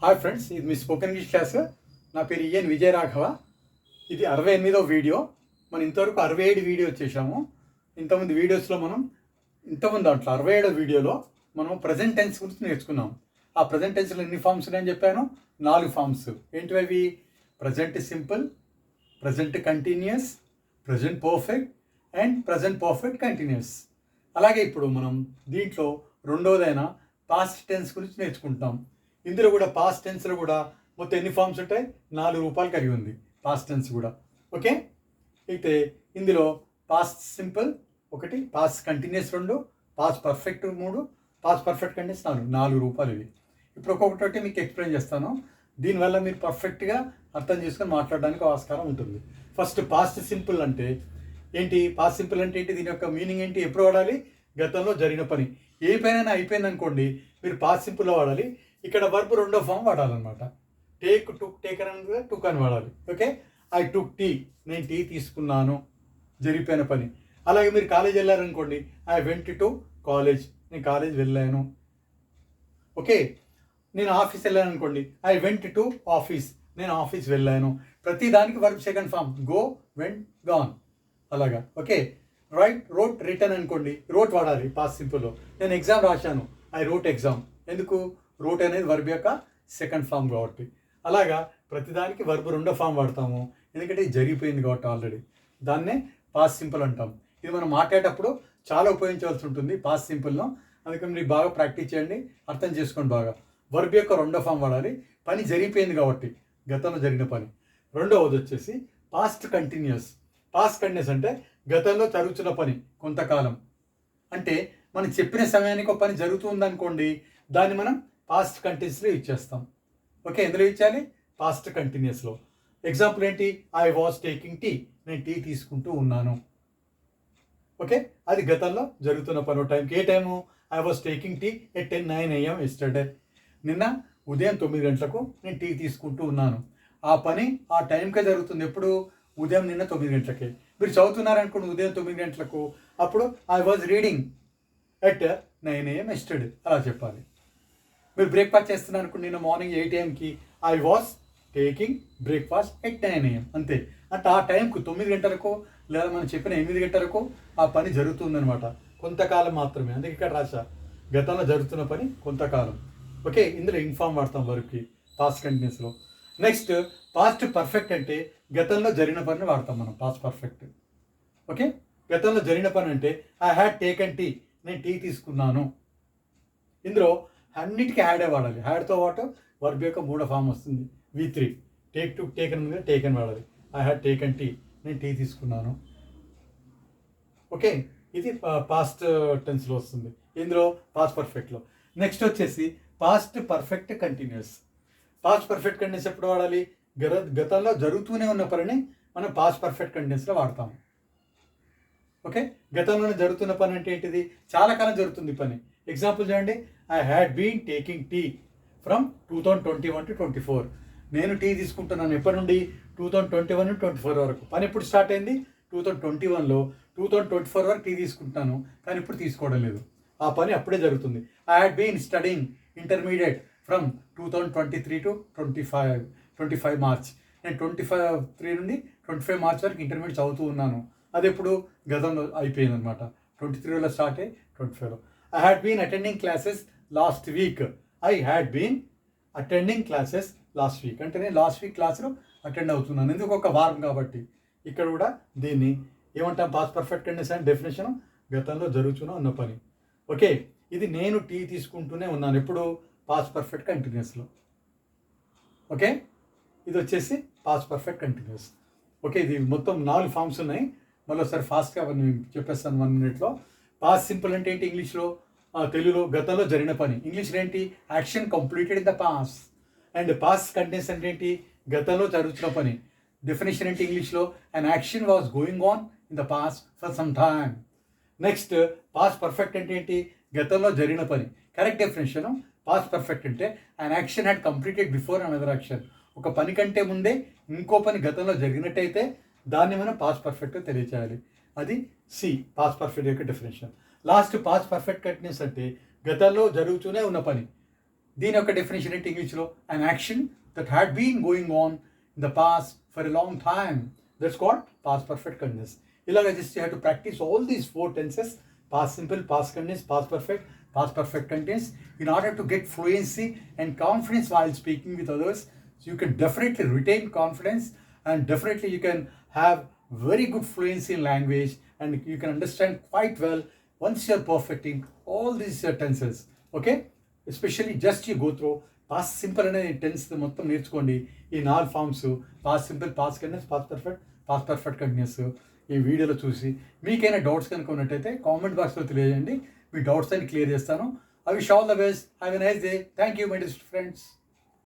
Hi friends ఇది మీ spoken English class. నా పేరు ఈఎన్ విజయరాఘవ. ఇది అరవై ఎనిమిదో వీడియో. మనం ఇంతవరకు అరవై ఏడు వీడియో చేశాము. ఇంతమంది వీడియోస్లో మనం ఇంతమంది దాంట్లో అరవై ఏడో వీడియోలో మనం ప్రజెంట్ టెన్స్ గురించి నేర్చుకున్నాం. ఆ ప్రజెంట్ టెన్స్లో ఎన్ని ఫామ్స్ ఉన్నాయని చెప్పాను? నాలుగు ఫామ్స్ ఏంటివి అవి? Present simple present continuous present perfect and present perfect continuous అలాగే ఇప్పుడు మనం దీంట్లో రెండోదైన పాస్ట్ టెన్స్ గురించి నేర్చుకుంటాం ఇందులో కూడా పాస్ట్ టెన్స్లో కూడా మొత్తం ఎన్ని ఫామ్స్ ఉంటాయి? నాలుగు రూపాయలు కలిగి ఉంది పాస్ట్ టెన్స్ కూడా. ఓకే అయితే ఇందులో పాస్ట్ సింపుల్ ఒకటి పాస్ట్ కంటిన్యూస్ రెండు పాస్ట్ పర్ఫెక్ట్ మూడు పాస్ట్ పర్ఫెక్ట్ కంటిన్యూస్ నాలుగు. నాలుగు రూపాయలు ఇవి. ఇప్పుడు ఒక్కొక్కటి మీకు ఎక్స్ప్లెయిన్ చేస్తాను. దీనివల్ల మీరు పర్ఫెక్ట్గా అర్థం చేసుకొని మాట్లాడడానికి ఆస్కారం ఉంటుంది. ఫస్ట్ పాస్ట్ సింపుల్ అంటే ఏంటి? పాస్ట్ సింపుల్ అంటే ఏంటి? దీని యొక్క మీనింగ్ ఏంటి? ఎప్పుడు వాడాలి? గతంలో జరిగిన పని. ఏ పైన అయిపోయింది అనుకోండి మీరు పాస్ట్ సింపుల్లో వాడాలి. ఇక్కడ వర్బ్ రెండో ఫామ్ వాడాలన్నమాట. టేక్ టుక్ టేక్ అని టుక్ అని వాడాలి. ఓకే ఐ టుక్ టీ నేను టీ తీసుకున్నాను. జరిగిపోయిన పని. అలాగే మీరు కాలేజ్ వెళ్ళారనుకోండి ఐ వెంట్ టు కాలేజ్ నేను కాలేజ్ వెళ్ళాను. ఓకే నేను ఆఫీస్ వెళ్ళాను అనుకోండి ఐ వెంట్ టు ఆఫీస్ నేను ఆఫీస్ వెళ్ళాను. ప్రతి దానికి verb second form go went gone అలాగా. ఓకే రైట్ రోట్ రిటర్న్ అనుకోండి రోట్ వాడాలి. పాస్ సింపుల్లో నేను ఎగ్జామ్ రాశాను. ఐ రోట్ ఎగ్జామ్ ఎందుకు? రూట్ అనేది వర్బ్ యొక్క సెకండ్ ఫామ్ కాబట్టి. అలాగా ప్రతిదానికి వర్బ్ రెండో ఫామ్ వాడతాము. ఎందుకంటే ఇది జరిగిపోయింది కాబట్టి ఆల్రెడీ దాన్నే పాస్ సింపుల్ అంటాం. ఇది మనం మాట్లాడేటప్పుడు చాలా ఉపయోగించవలసి ఉంటుంది పాస్ సింపుల్ను అందుకని మీరు బాగా ప్రాక్టీస్ చేయండి. అర్థం చేసుకోండి బాగా. వర్బ్ యొక్క రెండో ఫామ్ వాడాలి. పని జరిగిపోయింది కాబట్టి గతంలో జరిగిన పని. రెండవది వచ్చేసి పాస్ట్ కంటిన్యూస్ పాస్ట్ కంటిన్యూస్ అంటే గతంలో జరుగుతున్న పని కొంతకాలం. అంటే మనం చెప్పిన సమయానికి ఒక పని జరుగుతుంది అనుకోండి దాన్ని మనం పాస్ట్ కంటిన్యూస్లో ఇచ్చేస్తాం. ఓకే ఎందులో ఇచ్చాలి? పాస్ట్ కంటిన్యూస్లో ఎగ్జాంపుల్ ఏంటి? ఐ వాజ్ టేకింగ్ టీ నేను టీ తీసుకుంటూ ఉన్నాను. ఓకే అది గతంలో జరుగుతున్న పని టైంకి ఏ time I was taking tea at ten nine AM yesterday నిన్న ఉదయం తొమ్మిది గంటలకు నేను టీ తీసుకుంటూ ఉన్నాను. ఆ పని ఆ టైంకే జరుగుతుంది ఎప్పుడు? ఉదయం నిన్న తొమ్మిది గంటలకే. మీరు చదువుతున్నారనుకోండి ఉదయం తొమ్మిది గంటలకు. అప్పుడు I was reading at nine AM yesterday అలా చెప్పాలి. మీరు బ్రేక్ఫాస్ట్ చేస్తున్నారు అనుకోండి నిన్న morning eight ఏఎంకి I was taking breakfast at nine AM అంతే. అంటే ఆ టైంకు తొమ్మిది గంటలకు లేదా మనం చెప్పిన ఎనిమిది గంటలకు ఆ పని జరుగుతుందనమాట కొంతకాలం మాత్రమే. అందుకే ఇక్కడ రాశా గతంలో జరుగుతున్న పని కొంతకాలం. ఓకే ఇందులో ఇన్ఫామ్ వాడతాం వరకు పాస్ట్ కంటిన్యూస్లో నెక్స్ట్ పాస్ట్ పర్ఫెక్ట్ అంటే గతంలో జరిగిన పనిని వాడతాం మనం పాస్ట్ పర్ఫెక్ట్ ఓకే? గతంలో జరిగిన పని అంటే ఐ హ్యాడ్ టేకన్ టీ నేను టీ తీసుకున్నాను. ఇందులో అన్నిటికీ హ్యాడే వాడాలి హ్యాడ్తో పాటు వర్బ్ యొక్క మూడో ఫామ్ వస్తుంది. V three take to taken మీద టేకన్ వాడాలి ఐ హ్యాడ్ టేకన్ టీ నేను టీ తీసుకున్నాను. ఓకే ఇది పాస్ట్ టెన్స్లో వస్తుంది. ఇందులో పాస్ట్ పర్ఫెక్ట్లో నెక్స్ట్ వచ్చేసి past perfect continuous past perfect continuous ఎప్పుడు వాడాలి? గత గతంలో జరుగుతూనే ఉన్న పనిని మనం పాస్ట్ పర్ఫెక్ట్ కంటిన్యూస్లో వాడతాము. ఓకే గతంలోనే జరుగుతున్న పని అంటే ఏంటిది? చాలా కాలం జరుగుతుంది పని. ఎగ్జాంపుల్ చూడండి. I had been taking tea from two thousand twenty one to twenty four నేను టీ తీసుకుంటున్నాను ఎప్పటి నుండి? Two thousand twenty one twenty four వరకు. పని ఎప్పుడు స్టార్ట్ అయింది? టూ థౌజండ్ ట్వంటీ వన్లో టూ థౌజండ్ ట్వంటీ ఫోర్ వరకు టీ తీసుకుంటున్నాను కానీ ఇప్పుడు తీసుకోవడం లేదు. ఆ పని అప్పుడే జరుగుతుంది. I had been studying intermediate from two thousand twenty three to twenty five twenty five March నేను ట్వంటీ ఫైవ్ త్రీ నుండి ట్వంటీ ఫైవ్ మార్చ్ వరకు ఇంటర్మీడియట్ చదువుతూ ఉన్నాను. అది ఎప్పుడు గతంలో అయిపోయింది అనమాట ట్వంటీ త్రీలో స్టార్ట్ అయ్యి ట్వంటీ ఫైవ్లో I had been attending classes last week I had been attending classes last week అంటే నేను లాస్ట్ వీక్ క్లాసులు అటెండ్ అవుతున్నాను. ఎందుకు? ఒక వారం కాబట్టి. ఇక్కడ కూడా దీన్ని ఏమంటాం? Past perfect condition and definition గతంలో జరుగుతున్న ఉన్న పని. ఓకే ఇది నేను టీ తీసుకుంటూనే ఉన్నాను ఎప్పుడు? పాస్ పర్ఫెక్ట్ కంటిన్యూస్లో ఓకే ఇది వచ్చేసి పాస్ పర్ఫెక్ట్ కంటిన్యూస్ ఓకే ఇది మొత్తం నాలుగు ఫామ్స్ ఉన్నాయి. మళ్ళీ ఒకసారి ఫాస్ట్గా చెప్పేస్తాను వన్ మినిట్లో పాస్ సింపుల్ అంటే ఏంటి? ఇంగ్లీష్లో తెలుగులో గతంలో జరిగిన పని. ఇంగ్లీష్ ఏంటి? Action completed in the past and past continuous అంటే ఏంటి? గతంలో జరుగుతున్న పని. డెఫినేషన్ ఏంటి ఇంగ్లీష్లో and action was going on in the past for some time next past perfect అంటే ఏంటి? గతంలో జరిగిన పని. కరెక్ట్ డెఫినేషన్ పాస్ పర్ఫెక్ట్ అంటే and action had completed before another action ఒక పని కంటే ముందే ఇంకో పని గతంలో జరిగినట్టయితే దాన్ని మనం పాస్ పర్ఫెక్ట్గా తెలియచేయాలి. అది సి పాస్ పర్ఫెక్ట్ యొక్క definition last past perfect continuous అంటే గతంలో జరుగుతూనే ఉన్న పని. దీని యొక్క డెఫినేషన్ ఏంటి ఇంగ్లీష్లో an action that had been going on in the past for a long time that's called past perfect continuous ఇలాగ just you have to practise all these four tenses past simple past continuous past perfect past perfect continuous in order to get fluency and confidence while speaking with others So you can definitely retain confidence and definitely you can have very good fluency in language and you can understand quite well once you're perfecting all these uh, tenses. Okay? Especially just you go through past simple అనే tense మొత్తం నేర్చుకోండి. ఈ నాలుగు forms past simple past continuous past perfect past perfect continuous ఈ వీడియోలో చూసి మీకైనా doubts కనుక ఉన్నట్టయితే కామెంట్ బాక్స్లో తెలియజేయండి. మీ డౌట్స్ అని క్లియర్ చేస్తాను. I wish all the best have a nice day thank you my dist friends